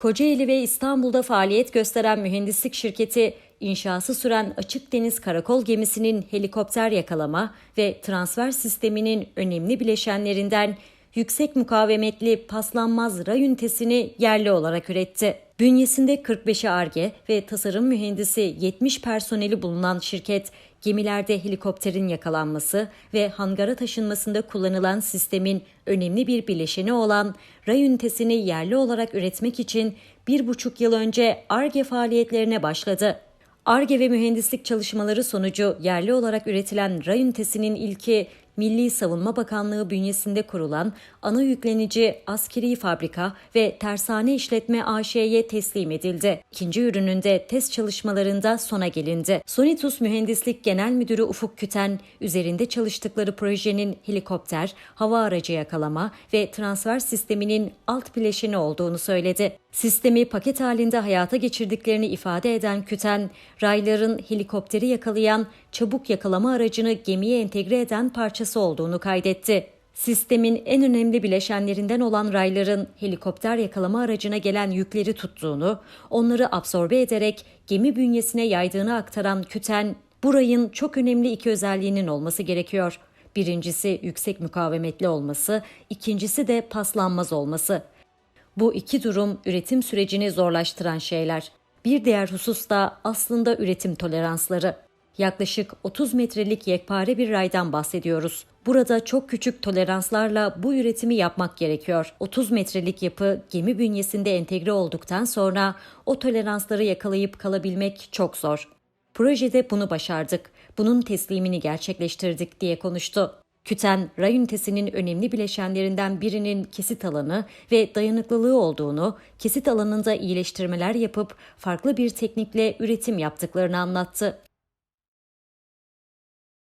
Kocaeli ve İstanbul'da faaliyet gösteren mühendislik şirketi, inşası süren açık deniz karakol gemisinin helikopter yakalama ve transfer sisteminin önemli bileşenlerinden yüksek mukavemetli paslanmaz ray ünitesini yerli olarak üretti. Bünyesinde 45'i ARGE ve tasarım mühendisi 70 personeli bulunan şirket, gemilerde helikopterin yakalanması ve hangara taşınmasında kullanılan sistemin önemli bir bileşeni olan ray ünitesini yerli olarak üretmek için bir buçuk yıl önce ARGE faaliyetlerine başladı. ARGE ve mühendislik çalışmaları sonucu yerli olarak üretilen ray ünitesinin ilki Milli Savunma Bakanlığı bünyesinde kurulan ana yüklenici askeri fabrika ve tersane işletme AŞ'ye teslim edildi. İkinci ürününde test çalışmalarında sona gelindi. Sonitus Mühendislik Genel Müdürü Ufuk Küten, üzerinde çalıştıkları projenin helikopter, hava aracı yakalama ve transfer sisteminin alt bileşeni olduğunu söyledi. Sistemi paket halinde hayata geçirdiklerini ifade eden Küten, rayların helikopteri yakalayan çabuk yakalama aracını gemiye entegre eden parçası olduğunu kaydetti. Sistemin en önemli bileşenlerinden olan rayların helikopter yakalama aracına gelen yükleri tuttuğunu, onları absorbe ederek gemi bünyesine yaydığını aktaran Küten, bu rayın çok önemli iki özelliğinin olması gerekiyor. Birincisi yüksek mukavemetli olması, ikincisi de paslanmaz olması. Bu iki durum üretim sürecini zorlaştıran şeyler. Bir diğer husus da aslında üretim toleransları. Yaklaşık 30 metrelik yekpare bir raydan bahsediyoruz. Burada çok küçük toleranslarla bu üretimi yapmak gerekiyor. 30 metrelik yapı gemi bünyesinde entegre olduktan sonra o toleransları yakalayıp kalabilmek çok zor. Projede bunu başardık. Bunun teslimini gerçekleştirdik diye konuştu. Küten, ray ünitesinin önemli bileşenlerinden birinin kesit alanı ve dayanıklılığı olduğunu, kesit alanında iyileştirmeler yapıp farklı bir teknikle üretim yaptıklarını anlattı.